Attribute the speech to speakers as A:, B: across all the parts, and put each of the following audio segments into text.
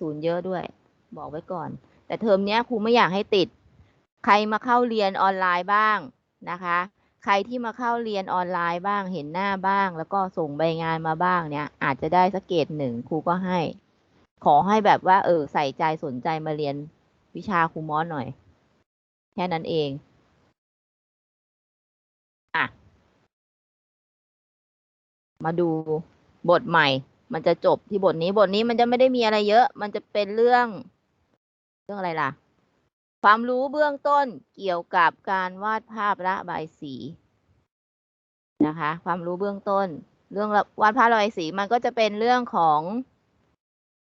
A: ศูนย์เยอะด้วย บอกไว้ก่อน แต่เทอมนี้ครูไม่อยากให้ติด ใครมาเข้าเรียนออนไลน์บ้างนะคะ ใครที่มาเข้าเรียนออนไลน์บ้างเห็นหน้าบ้าง แล้วก็ส่งใบงานมาบ้างเนี่ย อาจจะได้สักเกรดหนึ่งครูก็ให้ ขอให้แบบว่า เออ ใส่ใจสนใจมาเรียนวิชาครูมอสหน่อย แค่นั้นเองอะมาดูบทใหม่ มันจะจบที่บทนี้บทนี้มันจะไม่ได้มีอะไรเยอะ มันจะเป็นเรื่อง เรื่องอะไรล่ะ ความรู้เบื้องต้นเกี่ยวกับการวาดภาพระบายสีนะคะ ความรู้เบื้องต้น เรื่องวาดภาพระบายสีมันก็จะเป็นเรื่องของ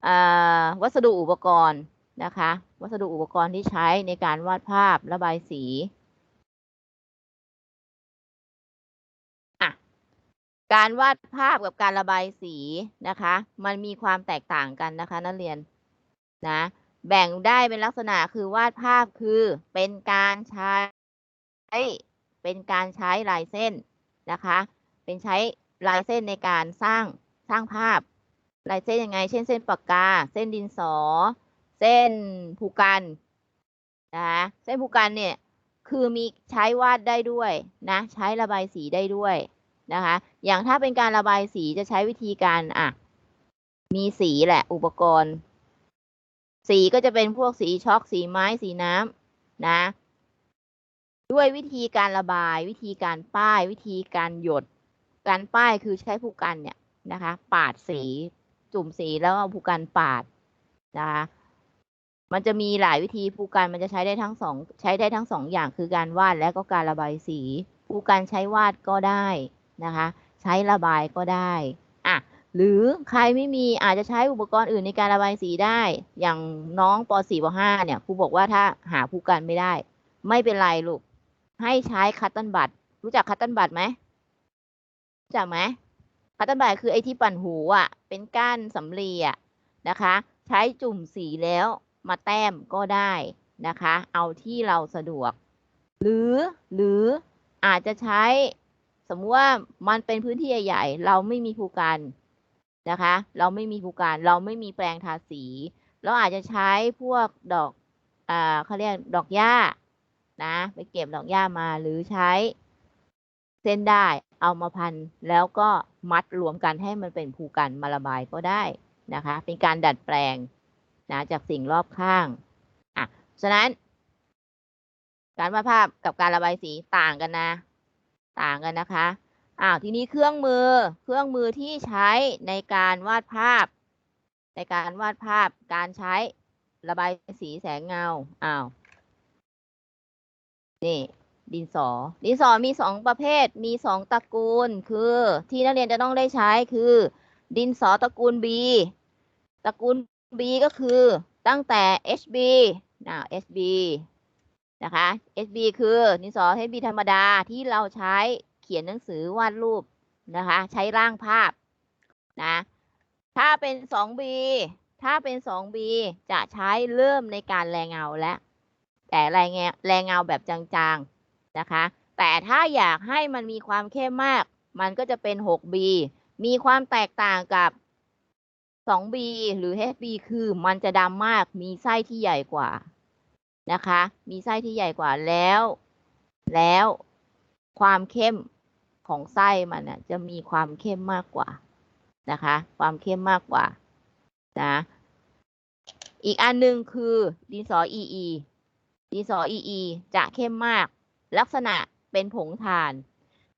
A: อวัสดุอุปกรณ์นะคะ วัสดุอุปกรณ์ที่ใช้ในการวาดภาพระบายสี การวาดภาพกับการระบายสีนะคะ มันมีความแตกต่างกันนะคะ นักเรียนนะแบ่งได้เป็นลักษณะคือวาดภาพคือเป็นการใช้เป็นการใช้ลายเส้นนะคะ เป็นใช้ลายเส้นในการสร้างสร้างภาพลายเส้นยังไง เช่นเส้นปากกา เส้นดินสอ เส้นผูกันนะคะเส้นผูกันเนี่ยคือมีใช้วาดได้ด้วยนะ ใช้ระบายสีได้ด้วย นะคะ อย่างถ้าเป็นการระบายสีจะใช้วิธีการอะมีสีแหละอุปกรณ์ สีก็จะเป็นพวกสีช็อกสีไม้สีน้ำนะ ด้วยวิธีการระบาย วิธีการป้าย วิธีการหยด การป้ายคือใช้ผู้กันเนี่ยนะคะ ปาดสีจุ่มสีแล้วเอาผู้กันปาดนะคะมันจะมีหลายวิธีผู้กันมันจะใช้ได้ทั้งสองใช้ได้ทั้งสองอย่างคือการวาดและก็การระบายสี ผู้กันใช้วาดก็ได้ นะคะ ใช้ระบายก็ได้อะหรือใครไม่มีอาจจะใช้อุปกรณ์อื่นในการระบายสีได้ อย่างน้องป .4 ป .5 เนี่ยครูบอกว่าถ้าหาผู้กันไม่ได้ ไม่เป็นไรลูก ให้ใช้คัตเติลบัตรู้จักคัตเติลบัตไหมรู้จักไหมคัตเติลบัตคือไอ้ที่ปั่นหูอะ เป็นก้านสำลีอะนะคะ ใช้จุ่มสีแล้วมาแต้มก็ได้นะคะ เอาที่เราสะดวก หรือหรืออาจจะใช้ สมมติว่ามันเป็นพื้นที่ใหญ่ๆเราไม่มีภูกันนะคะ เราไม่มีภูกันเราไม่มีแปรงทาสี เราอาจจะใช้พวกดอกอ่าเขาเรียกดอกหญ้านะไปเก็บดอกหญ้ามาหรือใช้เส้นได้เอามาพันแล้วก็มัดรวมกันให้มันเป็นภูกันมาระบายก็ได้นะคะ เป็นการดัดแปลงนะจากสิ่งรอบข้างอะฉะนั้น การวาดภาพกับการระบายสีต่างกันนะ ต่างกันนะคะอ้าวทีนี้เครื่องมือเครื่องมือที่ใช้ในการวาดภาพ ในการวาดภาพการใช้ระบายสีแสงเงาอ้าวนี่ดินสอ ดินสอมีสองประเภท มีสองตระกูล คือที่นักเรียนจะต้องได้ใช้คือ ดินสอตระกูล B ตระกูล B ก็คือตั้งแต่ HB นะ HB นะคะ HB คือดินสอ HB ธรรมดาที่เราใช้เขียนหนังสือวาดรูปนะคะ ใช้ร่างภาพนะถ้าเป็น 2B ถ้าเป็น 2B จะใช้เริ่มในการแรงเงาและ แต่แรงเงาแรงเงาแบบจางๆนะคะ แต่ถ้าอยากให้มันมีความเข้มมาก มันก็จะเป็น 6B มีความแตกต่างกับ 2B หรือ HB คือมันจะดำมากมีไส้ที่ใหญ่กว่า นะคะ มีไส้ที่ใหญ่กว่าแล้ว แล้วความเข้มของไส้มันจะมีความเข้มมากกว่านะคะ ความเข้มมากกว่านะ อีกอันหนึ่งคือดินสอ EE ดินสอ EE จะเข้มมาก ลักษณะเป็นผงถ่าน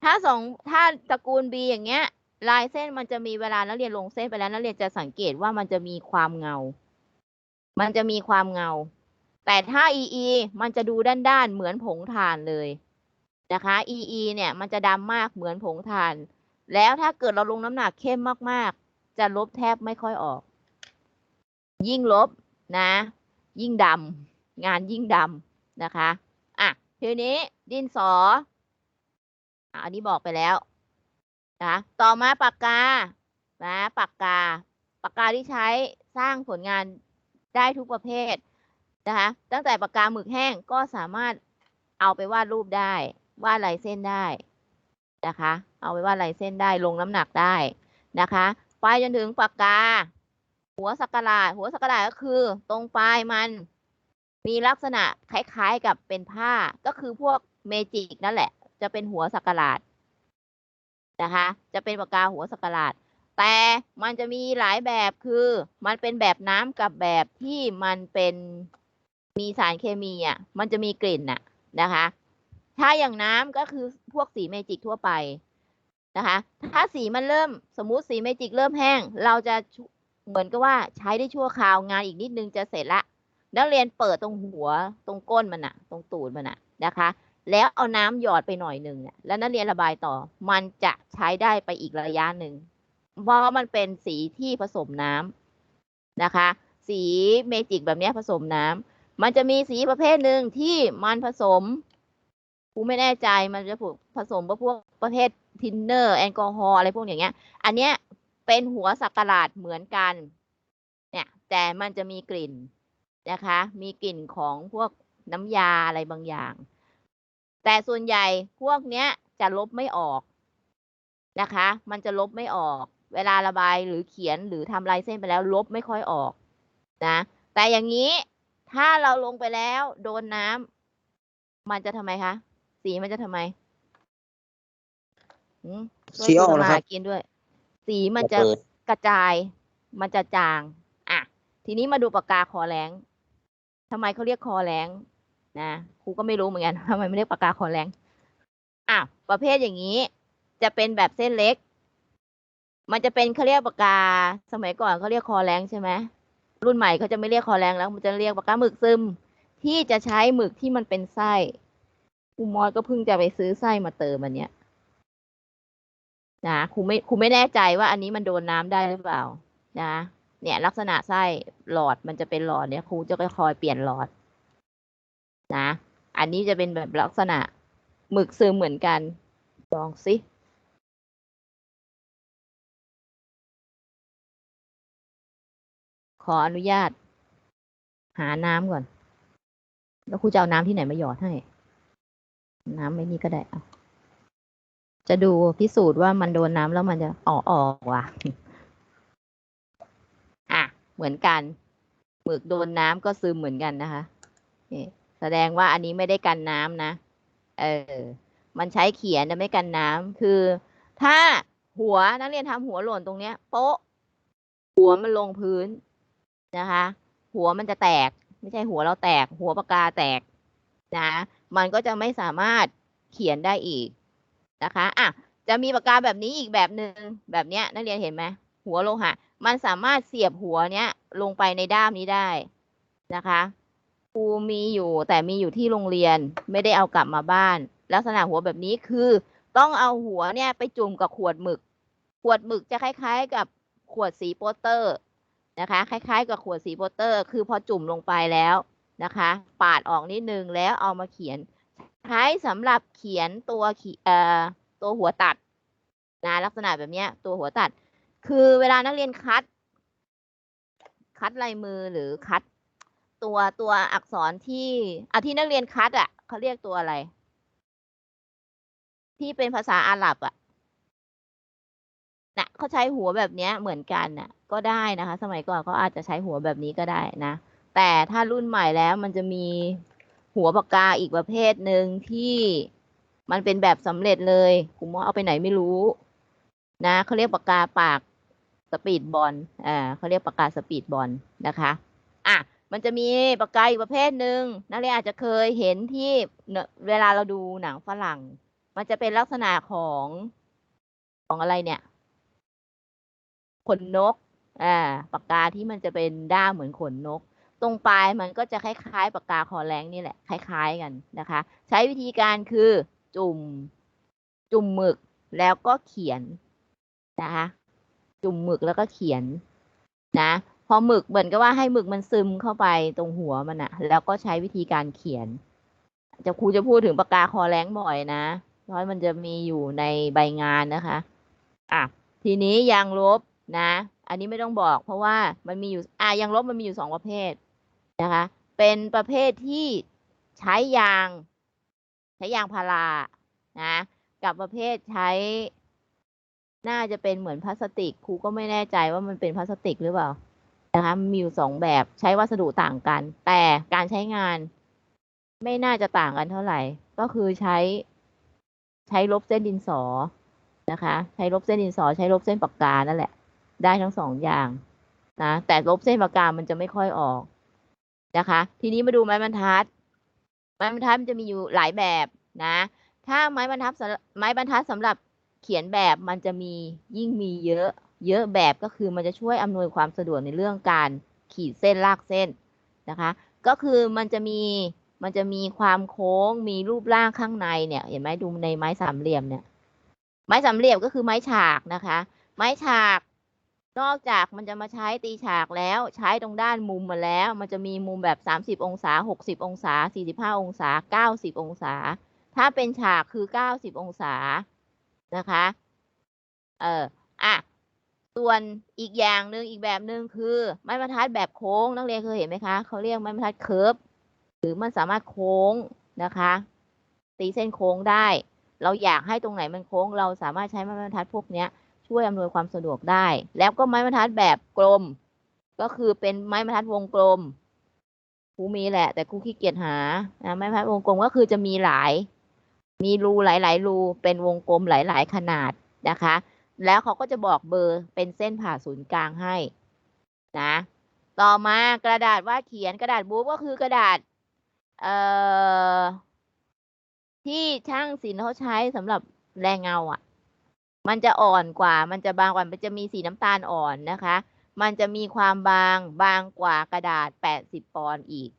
A: ถ้าสองถ้าตระกูล B อย่างเงี้ย ลายเส้นมันจะมีเวลานักเรียนลงเส้นไปแล้วนักเรียนจะสังเกตว่ามันจะมีความเงา มันจะมีความเงา แต่ถ้า EE มันจะดูด้านๆเหมือนผงถ่านเลยนะคะ EE เนี่ยมันจะดำมากเหมือนผงถ่าน แล้วถ้าเกิดเราลงน้ำหนักเข้มมากๆ จะลบแทบไม่ค่อยออก ยิ่งลบนะ ยิ่งดำงานยิ่งดำนะคะอะทีนี้ดินสออันนี้บอกไปแล้วนะต่อมาปากกานะปากกา ปากกาที่ใช้สร้างผลงานได้ทุกประเภท นะคะตั้งแต่ปากกาหมึกแห้งก็สามารถเอาไปวาดรูปได้ วาดลายเส้นได้นะคะ เอาไปวาดลายเส้นได้ลงน้ำหนักได้นะคะ ไปจนถึงปากกา หัวสักหลาดหัวสักหลาดก็คือตรงปลายมันมีลักษณะคล้ายๆกับเป็นผ้าก็คือพวกเมจิกนั่นแหละ จะเป็นหัวสักหลาดนะคะ จะเป็นปากกาหัวสักหลาดแต่มันจะมีหลายแบบคือมันเป็นแบบน้ำกับแบบที่มันเป็น มีสารเคมีอะมันจะมีกลิ่นน่ะนะคะ ถ้าอย่างน้ำก็คือพวกสีเมจิกทั่วไปนะคะ ถ้าสีมันเริ่มสมมุติสีเมจิกเริ่มแห้ง เราจะเหมือนกับว่าใช้ได้ชั่วคราวงานอีกนิดนึงจะเสร็จละนักเรียนเปิดตรงหัวตรงก้นมันอะตรงตูดมันอะนะคะ แล้วเอาน้ำหยอดไปหน่อยหนึ่งเนี่ยแล้วนักเรียนระบายต่อ มันจะใช้ได้ไปอีกระยะหนึ่งเพราะมันเป็นสีที่ผสมน้ำนะคะ สีเมจิกแบบนี้ผสมน้ำ มันจะมีสีประเภทหนึ่งที่มันผสมกูไม่แน่ใจมันจะผสมพวกประเภททินเนอร์แอลกอฮอล์อะไรพวกอย่างเงี้ย อันเนี้ยเป็นหัวสักหลาดเหมือนกัน เนี่ย แต่มันจะมีกลิ่นนะคะ มีกลิ่นของพวกน้ำยาอะไรบางอย่าง แต่ส่วนใหญ่พวกเนี้ยจะลบไม่ออกนะคะ มันจะลบไม่ออก เวลาระบายหรือเขียนหรือทำลายเส้นไปแล้วลบไม่ค่อยออกนะ แต่อย่างนี้ ถ้าเราลงไปแล้วโดนน้ำมันจะทำไมคะ สีมันจะทำไมหืมช่วย
B: สีออก
A: พูด
B: นะครับ
A: ทำมาหากินด้วย สีมันจะ
B: จะเปิด
A: กระจาย มันจะจาง อะ ทีนี้มาดูปากกาคอแรงทำไมเขาเรียกคอแรงนะครูก็ไม่รู้เหมือนกันทำไมไม่เรียกปากกาคอแรงอะประเภทอย่างนี้ จะเป็นแบบเส้นเล็ก มันจะเป็นเขาเรียกปากกา สมัยก่อนเขาเรียกคอแรงใช่ไหม รุ่นใหม่เขาจะไม่เรียกคอแรงแล้ว มันจะเรียกปากกาหมึกซึม ที่จะใช้หมึกที่มันเป็นไส้ครูมอสก็เพิ่งจะไปซื้อไส้มาเติมอันเนี้ยนะครูไม่ครูไม่แน่ใจว่าอันนี้มันโดนน้ำได้หรือเปล่า นะ เนี่ย ลักษณะไส้หลอดมันจะเป็นหลอดเนี่ยครูจะคอยๆเปลี่ยนหลอด นะ อันนี้จะเป็นแบบลักษณะหมึกซึมเหมือนกันลองสิ ขออนุญาต หาน้ำก่อน แล้วครูจะเอาน้ำที่ไหนมาหยอดให้ น้ำไม่นี่ก็ได้เอาจะดูพิสูจน์ว่ามันโดนน้ำแล้วมันจะออกออกว่ะ อะ เหมือนกันหมึกโดนน้ำก็ซึมเหมือนกันนะคะแสดงว่าอันนี้ไม่ได้กันน้ำนะ เออ มันใช้เขียนแต่ไม่กันน้ำคือ ถ้าหัวนักเรียนทำหัวหล่นตรงเนี้ย โป๊ะ หัวมันลงพื้น นะคะ หัวมันจะแตก ไม่ใช่หัวเราแตก หัวปากกาแตกนะ มันก็จะไม่สามารถเขียนได้อีกนะคะอะจะมีปากกาแบบนี้อีกแบบหนึ่งแบบเนี้ยนักเรียนเห็นไหมหัวโลหะ มันสามารถเสียบหัวเนี้ยลงไปในด้ามนี้ได้นะคะครูมีอยู่แต่มีอยู่ที่โรงเรียนไม่ได้เอากลับมาบ้าน ลักษณะหัวแบบนี้คือต้องเอาหัวเนี่ยไปจุ่มกับขวดหมึก ขวดหมึกจะคล้าย ๆ กับขวดสีโปสเตอร์ นะคะ คล้ายๆ กับขวดสีโปเตอร์ คือพอจุ่มลงไปแล้วนะคะ ปาดออกนิดนึงแล้วเอามาเขียนใช้สำหรับเขียนตัวขีเอ่อตัวหัวตัดนะลักษณะแบบเนี้ยตัวหัวตัด คือเวลานักเรียนคัด คัดลายมือหรือคัด ตัวตัวอักษรที่อะที่นักเรียนคัดอะเขาเรียกตัวอะไร ที่เป็นภาษาอาหรับอะ นะเขาใช้หัวแบบเนี้ยเหมือนกันน่ะ ก็ได้นะคะ สมัยก่อนเขาอาจจะใช้หัวแบบนี้ก็ได้นะ แต่ถ้ารุ่นใหม่แล้วมันจะมีหัวปากกาอีกประเภทหนึ่งที่มันเป็นแบบสำเร็จเลยผมว่าเอาไปไหนไม่รู้ นะเขาเรียกปากกาปากสปีดบอลอ่าเขาเรียกปากกาสปีดบอลนะคะอะมันจะมีปากกาอีกประเภทหนึ่งนักเรียนอาจจะเคยเห็นที่เวลาเราดูหนังฝรั่ง มันจะเป็นลักษณะของของอะไรเนี่ย ขนนกอ่าปากกาที่มันจะเป็นด้ามเหมือนขนนก ตรงปลายมันก็จะคล้ายๆปากกาคอแรงนี่แหละคล้ายๆกันนะคะ ใช้วิธีการคือจุ่มจุ่มหมึกแล้วก็เขียนนะคะ จุ่มหมึกแล้วก็เขียนนะพอหมึกเหมือนกับว่าให้หมึกมันซึมเข้าไปตรงหัวมันอะแล้วก็ใช้วิธีการเขียน จะครูจะพูดถึงปากกาคอแรงบ่อยนะเพราะมันจะมีอยู่ในใบงานนะคะ อะ ทีนี้ยางลบ นะ อันนี้ไม่ต้องบอกเพราะว่ามันมีอยู่อะยางลบมันมีอยู่สองประเภทนะคะ เป็นประเภทที่ใช้ยาง ใช้ยางพารานะกับประเภทใช้ น่าจะเป็นเหมือนพลาสติกครูก็ไม่แน่ใจว่ามันเป็นพลาสติกหรือเปล่านะคะมีอยู่สองแบบใช้วัสดุต่างกัน แต่การใช้งาน ไม่น่าจะต่างกันเท่าไหร่ ก็คือใช้ ใช้ลบเส้นดินสอนะคะ ใช้ลบเส้นดินสอ ใช้ลบเส้นปากกานั่นแหละ ได้ทั้งสองอย่างนะแต่ลบเส้นปากการมันจะไม่ค่อยออกนะคะ ทีนี้มาดูไม้บรรทัด ไม้บรรทัดมันจะมีอยู่หลายแบบนะ ถ้าไม้บรรทัดไม้บรรทัดสำหรับเขียนแบบมันจะมียิ่งมีเยอะ เยอะแบบก็คือมันจะช่วยอำนวยความสะดวกในเรื่องการขีดเส้นลากเส้นนะคะ ก็คือมันจะมีมันจะมีความโค้งมีรูปร่างข้างในเนี่ยเห็นไหมดูในไม้สามเหลี่ยมเนี่ย ไม้สามเหลี่ยมก็คือไม้ฉากนะคะ ไม้ฉาก นอกจากมันจะมาใช้ตีฉากแล้วใช้ตรงด้านมุมมาแล้ว มันจะมีมุมแบบ 30 องศา 60 องศา 45 องศา 90 องศา ถ้าเป็นฉากคือ 90 องศานะคะ เอออะส่วนอีกอย่างหนึ่งอีกแบบหนึ่งคือไม้บรรทัดแบบโค้งนักเรียนเคยเห็นไหมคะเขาเรียกไม้บรรทัดเคิร์ฟหรือมันสามารถโค้งนะคะ ตีเส้นโค้งได้ เราอยากให้ตรงไหนมันโค้ง เราสามารถใช้ไม้บรรทัดพวกเนี้ย ช่วยอำนวยความสะดวกได้ แล้วก็ไม้บรรทัดแบบกลม ก็คือเป็นไม้บรรทัดวงกลมครูมีแหละ แต่ครูขี้เกียจหานะไม้บรรทัดวงกลมก็คือจะมีหลาย มีรูหลาย ๆ รูเป็นวงกลมหลาย ๆ ขนาดนะคะ แล้วเขาก็จะบอกเบอร์เป็นเส้นผ่าศูนย์กลางให้นะต่อมากระดาษวาดเขียนกระดาษบู๊ก็คือกระดาษเอ่อที่ช่างศิลป์เขาใช้สำหรับแรงเงาอะ มันจะอ่อนกว่า มันจะบางกว่า มันจะมีสีน้ำตาลอ่อนนะคะ มันจะมีความบางบางกว่ากระดาษ 80 ปอนด์อีก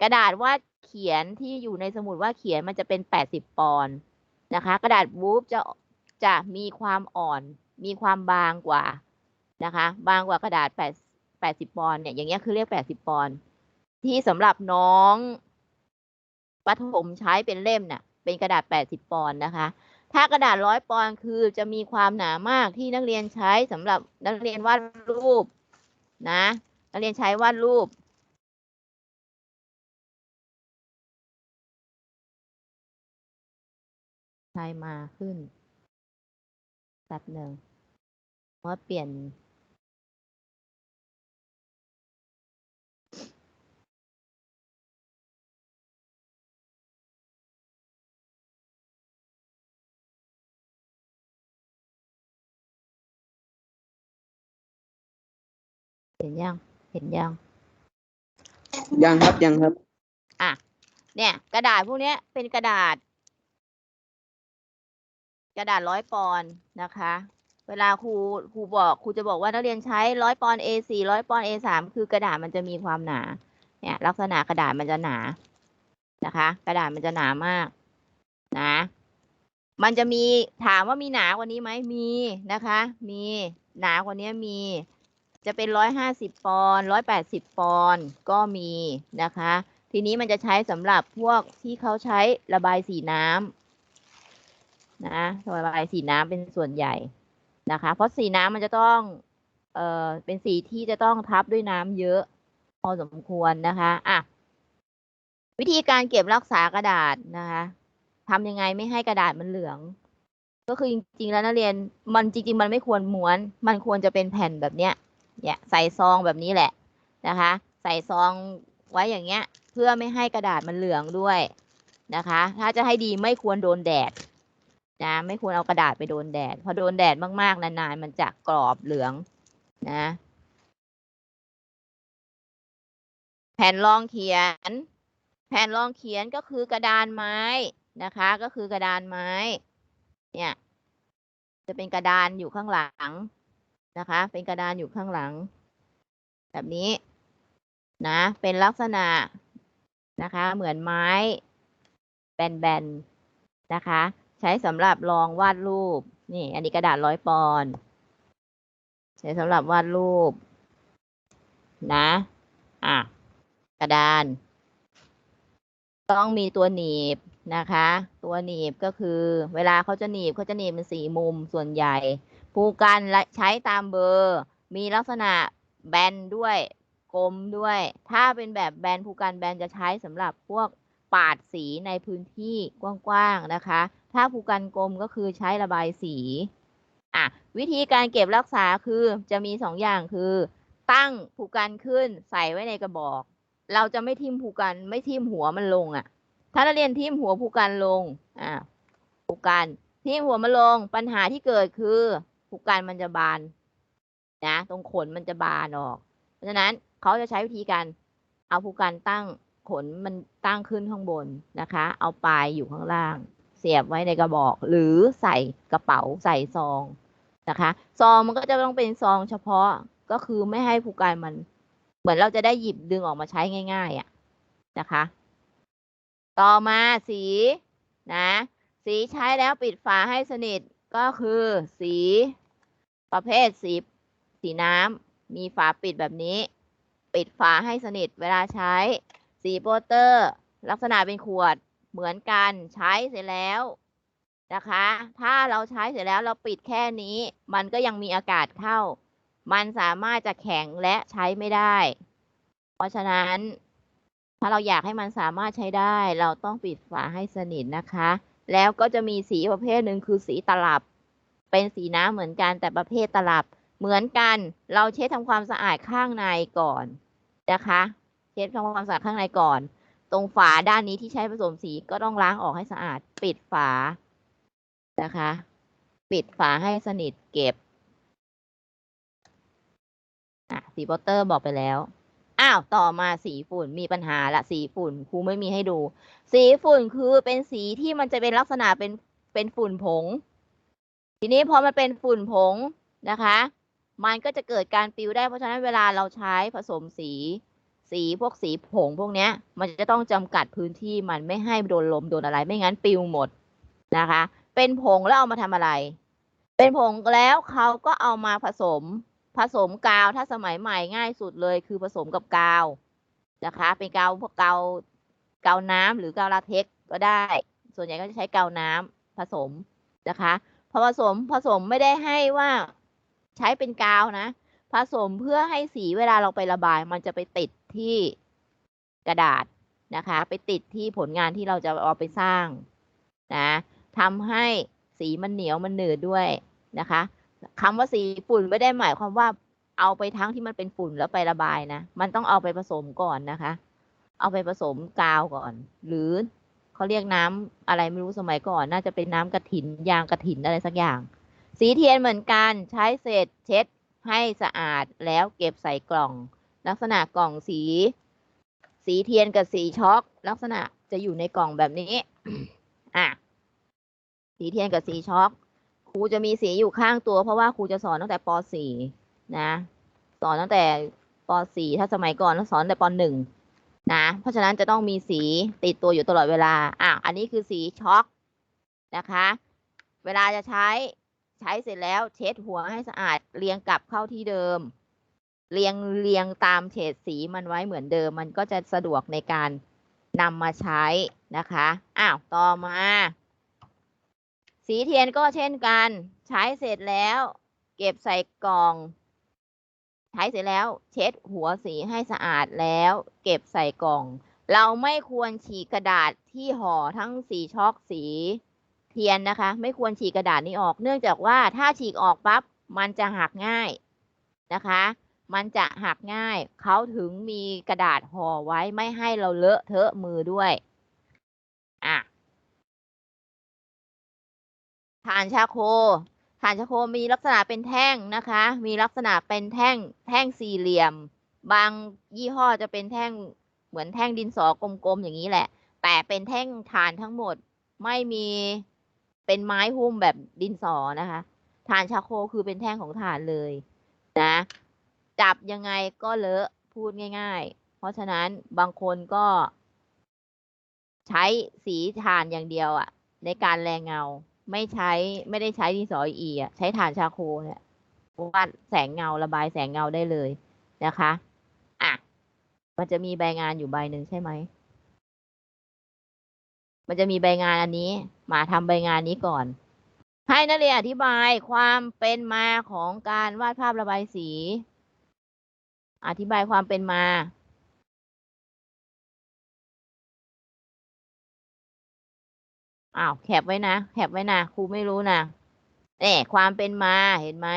A: กระดาษวาดเขียนที่อยู่ในสมุดวาดเขียนมันจะเป็น 80 ปอนด์นะคะ กระดาษวูฟจะจะมีความอ่อน มีความบางกว่านะคะ บางกว่ากระดาษ 8 80 ปอนด์เนี่ย อย่างเงี้ยคือเรียก 80 ปอนด์ที่สำหรับน้องประถมใช้เป็นเล่มน่ะ เป็นกระดาษ 80 ปอนด์นะคะ ถ้ากระดาษร้อยปอนด์คือจะมีความหนามากที่นักเรียนใช้สำหรับนักเรียนวาดรูปนะ นักเรียนใช้วาดรูปใช้มาขึ้นแป๊บหนึ่งว่าเปลี่ยน เห็นยัง เห็นยัง
B: ยังครับยังครับ
A: อะ เนี่ย กระดาษพวกเนี้ยเป็นกระดาษ กระดาษร้อยปอนด์นะคะ เวลาครูครูบอกครูจะบอกว่านักเรียนใช้ร้อยปอนด์ A4 ร้อยปอนด์ A3 คือกระดาษมันจะมีความหนา เนี่ย ลักษณะกระดาษมันจะหนานะคะ กระดาษมันจะหนามาก นะ มันจะมีถามว่ามีหนากว่านี้ไหมมีนะคะ มีหนากว่านี้มี จะเป็นร้อยห้าสิบปอนร้อยแปดสิบปอนก็มีนะคะ ทีนี้มันจะใช้สำหรับพวกที่เขาใช้ระบายสีน้ำนะระบายสีน้ำเป็นส่วนใหญ่นะคะ เพราะสีน้ำมันจะต้องเอ่อเป็นสีที่จะต้องทับด้วยน้ำเยอะ พอสมควรนะคะอะวิธีการเก็บรักษากระดาษนะคะทำยังไงไม่ให้กระดาษมันเหลือง ก็คือจริงๆแล้วนักเรียน มันจริง ๆ มันไม่ควรม้วน มันควรจะเป็นแผ่นแบบเนี้ย เนี่ยใส่ซองแบบนี้แหละนะคะ ใส่ซองไว้อย่างเงี้ย เพื่อไม่ให้กระดาษมันเหลืองด้วยนะคะ ถ้าจะให้ดีไม่ควรโดนแดดนะไม่ควรเอากระดาษไปโดนแดดพอโดนแดดมากๆนานๆมันจะกรอบเหลืองนะแผ่นรองเขียน แผ่นรองเขียนก็คือกระดานไม้นะคะ ก็คือกระดานไม้ เนี่ย จะเป็นกระดานอยู่ข้างหลัง นะคะ เป็นกระดานอยู่ข้างหลัง แบบนี้นะ เป็นลักษณะนะคะ เหมือนไม้ แบนๆนะคะ ใช้สำหรับรองวาดรูป นี่ อันนี้กระดาษร้อยปอนด์ใช้สำหรับวาดรูป นะ อะ กระดาน ต้องมีตัวหนีบนะคะ ตัวหนีบก็คือ เวลาเขาจะหนีบเขาจะหนีบเป็นสีมุมส่วนใหญ่ ภูกันและใช้ตามเบอร์ มีลักษณะแบนด้วยกลมด้วย ถ้าเป็นแบบแบนภูกันแบนจะใช้สำหรับพวกปาดสีในพื้นที่กว้างๆนะคะ ถ้าภูกันกลมก็คือใช้ระบายสีอะวิธีการเก็บรักษาคือจะมีสองอย่างคือ ตั้งผูกันขึ้นใส่ไว้ในกระบอก เราจะไม่ทิ่มผูกันไม่ทิ่มหัวมันลงอะ่ะ ถ้านักเรียนทิ่มหัวผูกันลงอ่าผูกกันทิ่มหัวมันลงปัญหาที่เกิดคือ ผูกกันมันจะบานนะตรงขนมันจะบานออก เพราะฉะนั้นเขาจะใช้วิธีการเอาผูกกันตั้งขนมันตั้งขึ้นข้างบนนะคะ เอาปลายอยู่ข้างล่าง เสียบไว้ในกระบอก หรือใส่กระเป๋าใส่ซองนะคะซองมันก็จะต้องเป็นซองเฉพาะก็คือไม่ให้ผูกกันมัน เหมือนเราจะได้หยิบดึงออกมาใช้ง่ายๆอะนะคะ ต่อมาสีนะ สีใช้แล้วปิดฝาให้สนิทก็คือสี ประเภทสีสีน้ำมีฝาปิดแบบนี้ ปิดฝาให้สนิทเวลาใช้ สีโปสเตอร์ ลักษณะเป็นขวดเหมือนกันใช้เสร็จแล้วนะคะ ถ้าเราใช้เสร็จแล้วเราปิดแค่นี้ มันก็ยังมีอากาศเข้า มันสามารถจะแข็งและใช้ไม่ได้ เพราะฉะนั้น ถ้าเราอยากให้มันสามารถใช้ได้ เราต้องปิดฝาให้สนิทนะคะ แล้วก็จะมีสีประเภทหนึ่งคือสีตลับ เป็นสีน้ำเหมือนกันแต่ประเภทตลับเหมือนกัน เราเช็ดทำความสะอาดข้างในก่อนนะคะ เช็ดทำความสะอาดข้างในก่อน ตรงฝาด้านนี้ที่ใช้ผสมสีก็ต้องล้างออกให้สะอาด ปิดฝานะคะ ปิดฝาให้สนิทเก็บอะสีโปสเตอร์บอกไปแล้วอ้าวต่อมาสีฝุ่นมีปัญหาละสีฝุ่นครูไม่มีให้ดู สีฝุ่นคือเป็นสีที่มันจะเป็นลักษณะเป็นเป็นฝุ่นผง ทีนี้พอมันเป็นฝุ่นผงนะคะ มันก็จะเกิดการปิวได้เพราะฉะนั้นเวลาเราใช้ผสมสี สีพวกสีผงพวกเนี้ยมันจะต้องจำกัดพื้นที่มันไม่ให้โดนลมโดนอะไรไม่งั้นปิวหมดนะคะ เป็นผงแล้วเอามาทำอะไร เป็นผงแล้วเขาก็เอามาผสมผสมกาวถ้าสมัยใหม่ง่ายสุดเลย คือผสมกับกาวนะคะ เป็นกาวพวกกาวกาวน้ำหรือกาวลาเท็กซ์ก็ได้ ส่วนใหญ่ก็จะใช้กาวน้ำผสมนะคะ อผสมผสมไม่ได้ให้ว่าใช้เป็นกาวนะ ผสมเพื่อให้สีเวลาเราไประบาย มันจะไปติดที่กระดาษนะคะ ไปติดที่ผลงานที่เราจะเอาไปสร้างนะทำให้สีมันเหนียวมันหนืดด้วยนะคะคำว่าสีฝุ่นไม่ได้หมายความว่าเอาไปทั้งที่มันเป็นฝุ่นแล้วไประบายนะ มันต้องเอาไปผสมก่อนนะคะ เอาไปผสมกาวก่อน หรือ เขาเรียกน้ำอะไรไม่รู้สมัยก่อน น่าจะเป็นน้ำกระถินยางกระถินอะไรสักอย่าง สีเทียนเหมือนกันใช้เศษเช็ดให้สะอาดแล้วเก็บใส่กล่อง ลักษณะกล่องสี สีเทียนกับสีช็อก ลักษณะจะอยู่ในกล่องแบบนี้อะสีเทียนกับสีช็อกครูจะมีสีอยู่ข้างตัว เพราะว่าครูจะสอนตั้งแต่ป .4 นะ สอนตั้งแต่ป .4 ถ้าสมัยก่อนสอนตั้งแต่ป .1 นะเพราะฉะนั้นจะต้องมีสีติดตัวอยู่ตลอดเวลาอะอันนี้คือสีช็อกนะคะ เวลาจะใช้ใช้เสร็จแล้วเช็ดหัวให้สะอาดเรียงกลับเข้าที่เดิม เรียงเรียงตามเฉดสีมันไว้เหมือนเดิม มันก็จะสะดวกในการนำมาใช้นะคะอ้าวต่อมา สีเทียนก็เช่นกัน ใช้เสร็จแล้ว เก็บใส่กล่อง ใช้เสร็จแล้ว เช็ดหัวสีให้สะอาดแล้ว เก็บใส่กล่อง เราไม่ควรฉีกกระดาษที่ห่อทั้งสีช็อกสี เทียนนะคะ ไม่ควรฉีกกระดาษนี้ออก เนื่องจากว่าถ้าฉีกออกปั๊บมันจะหักง่ายนะคะ มันจะหักง่าย เขาถึงมีกระดาษห่อไว้ไม่ให้เราเลอะเทอะมือด้วยอะฐานชาโคานชาโคมีลักษณะเป็นแท่งนะคะ มีลักษณะเป็นแท่งแท่งสี่เหลี่ยม บางยี่ห้อจะเป็นแท่งเหมือนแท่งดินสอกลมๆอย่างนี้แหละ แต่เป็นแท่งฐานทั้งหมดไม่มีเป็นไม้หุ้มแบบดินสอนะคะฐานชาโคคือเป็นแท่งของฐานเลยนะจับยังไงก็เลอะพูดง่าย ๆ เพราะฉะนั้นบางคนก็ ใช้สีถ่านอย่างเดียวอะ่ะในการแรงเงา ไม่ใช้ไม่ได้ใช้ดินสออีอะใช้ถ่านชาโคเนี่ยวาดแสงเงาระบายแสงเงาได้เลยนะคะอะมันจะมีใบงานอยู่ใบหนึ่งใช่ไหมมันจะมีใบงานอันนี้ มาทำใบงานนี้ก่อน ให้นักเรียนอธิบายความเป็นมาของการวาดภาพระบายสี อธิบายความเป็นมา อ้าวแคปไว้นะแคปไว้นะครูไม่รู้นะเน่ความเป็นมาเห็นไหม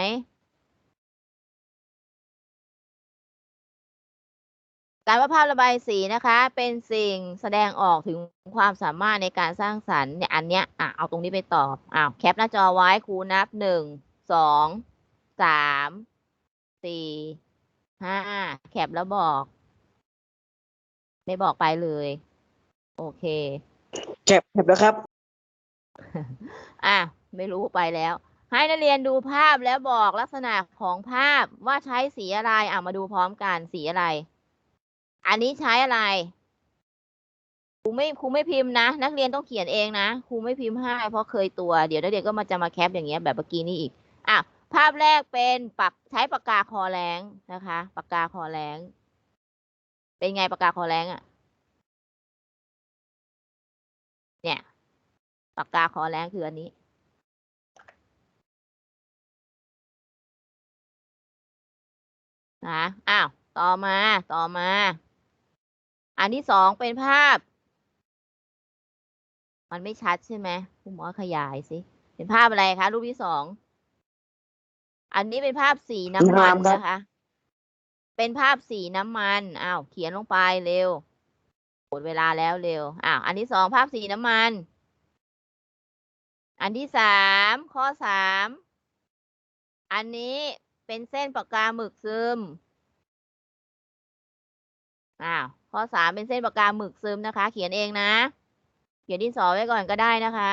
A: การวาดภาพระบายสีนะคะ เป็นสิ่งแสดงออกถึงความสามารถในการสร้างสรรค์เนี่ยอันเนี้ยอะเอาตรงนี้ไปตอบอ้าวแคปหน้าจอไว้ครูนับหนึ่งสองสามสี่ห้าแคปแล้วบอก ไม่บอกไปเลย โอเค
B: แคปแคปแล้วครับ
A: อะไม่รู้ไปแล้ว ให้นักเรียนดูภาพแล้วบอกลักษณะของภาพว่าใช้สีอะไรอะมาดูพร้อมกันสีอะไร อันนี้ใช้อะไรครูไม่ครูไม่พิมพ์นะ นักเรียนต้องเขียนเองนะครูไม่พิมพ์ให้เพราะเคยตัวเดี๋ยวนักเรียนก็มาจะมาแคปอย่างเงี้ยแบบเมื่อกี้นี้อีกอะภาพแรกเป็นปากใช้ปากกาคอแรงนะคะปากกาคอแรงเป็นไงปากกาคอแรงอะ เนี่ย ปากกาคอแรงคืออันนี้ นะ อ้าว ต่อมา ต่อมา อันที่สองเป็นภาพ มันไม่ชัดใช่ไหมคุณหมอขยายสิ เป็นภาพอะไรคะ รูปที่สอง อันนี้เป็นภาพสีน้ำมัน
B: น้ำครับ
A: นะคะ เป็นภาพสีน้ำมัน อ้าว เขียนลงไปเร็วหมดเวลาแล้วเร็ว อ้าว อันที่สองภาพสีน้ำมัน อันที่สามข้อสามอันนี้เป็นเส้นปากกาหมึกซึมอ้าวข้อสามเป็นเส้นปากกาหมึกซึมนะคะ เขียนเองนะ เขียนดินสอไว้ก่อนก็ได้นะคะ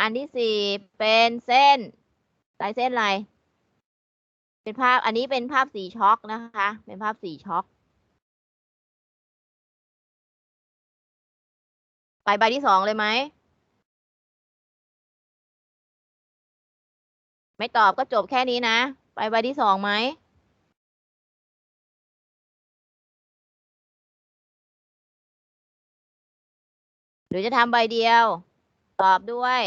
A: อันที่สี่เป็นเส้นลายเส้นอะไรเป็นภาพอันนี้เป็นภาพสีช็อกนะคะ เป็นภาพสีช็อกไปใบที่สองเลยไหม ไม่ตอบก็จบแค่นี้นะ ไปใบที่สองไหมหรือจะทำใบเดียว ตอบด้วย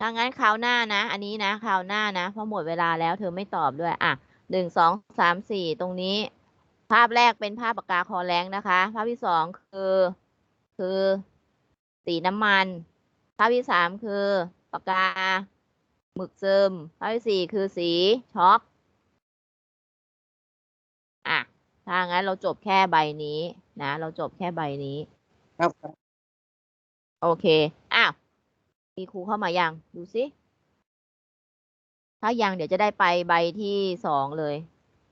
A: ถ้างั้นคราวหน้านะ อันนี้นะคราวหน้านะเพราะหมดเวลาแล้วเธอไม่ตอบด้วย อะหนึ่งสองสามสี่ตรงนี้ ภาพแรกเป็นภาพปากกาคอแรงนะคะ ภาพที่สองคือ คือสีน้ำมัน ภาพที่สามคือปากกาหมึกซึม ภาพที่สี่คือสีช็อกอะถ้างั้นเราจบแค่ใบนี้นะ เราจบแค่ใบนี้
B: ครับ
A: โอเค อ้าว มีครูเข้ามายัง ดูสิ ถ้ายังเดี๋ยวจะได้ไปใบที่สองเลย